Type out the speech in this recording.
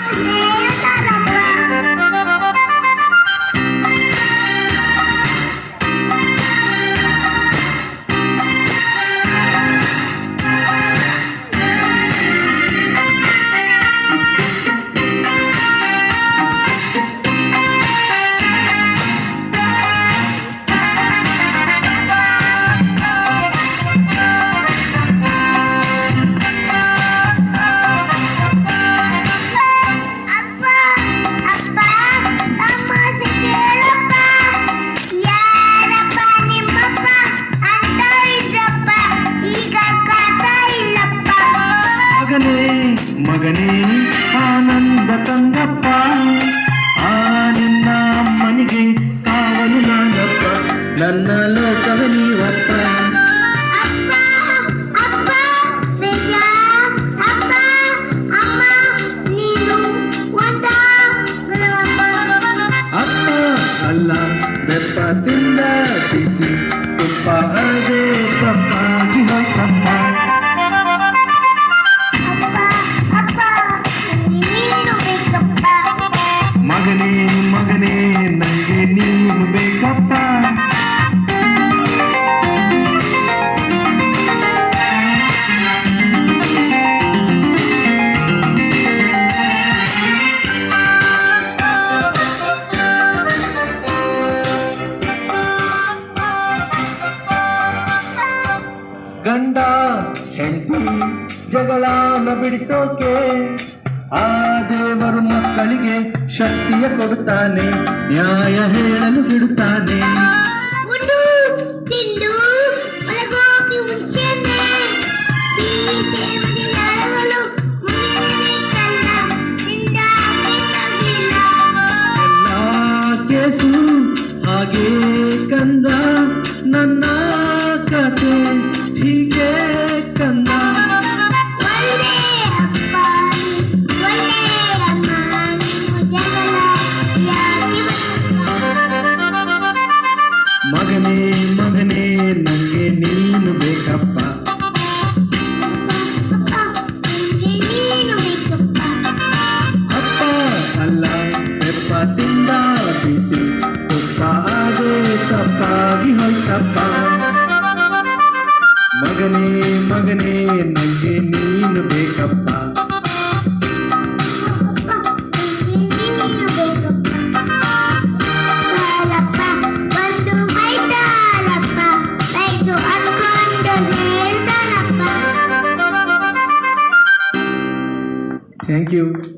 Yeah. ಮಗನೇ ಆನಂದ ತಂದಪ್ಪ ಆ ನಿನ್ನ ಅಮ್ಮನಿಗೆ ಕಾವಲು ನಾನಪ್ಪ ನನ್ನ ಲೋಕವೇ ನೀವಪ್ಪ ಅಪ್ಪ ಅಪ್ಪ ಬೇಜ ಅಪ್ಪ ಅಮ್ಮ ನೀನು ಒಂದ ಅಪ್ಪ ಅಲ್ಲ ಬೆಪ್ಪ ತಿಂದ ಬಿಸಿ ನನಗೆ ನೀನು ಬೇಕಪ್ಪ ಗಂಡ ಹೆಂಡತಿ ಜಗಳನ ಬಿಡಿಸೋಕೆ ಆ ದೇವರು ಮಕ್ಕಳಿಗೆ ಶಕ್ತಿಯ ಕೊಡುತ್ತಾನೆ ನ್ಯಾಯ ಹೇಳಲು ಬಿಡುತ್ತಾನೆ. ಕೇಸು ಹಾಗೆ ಕಂದ ನನ್ನ ಮಗನೇ ಮಗನೇ ನನಗೆ ನೀನು ಬೇಕಪ್ಪ. ಅಪ್ಪ ಅಲ್ಲ ಬೆಪ್ಪ ತಿಂದ ಬಿಸಿ, ತುಪ್ಪ ಅದೇ ತಪ್ಪಾಗಿ ಹೋಯ್ತಪ್ಪ. ಮಗನೇ ಮಗನೇ ನನಗೆ ನೀನು ಬೇಕಪ್ಪ. Thank you.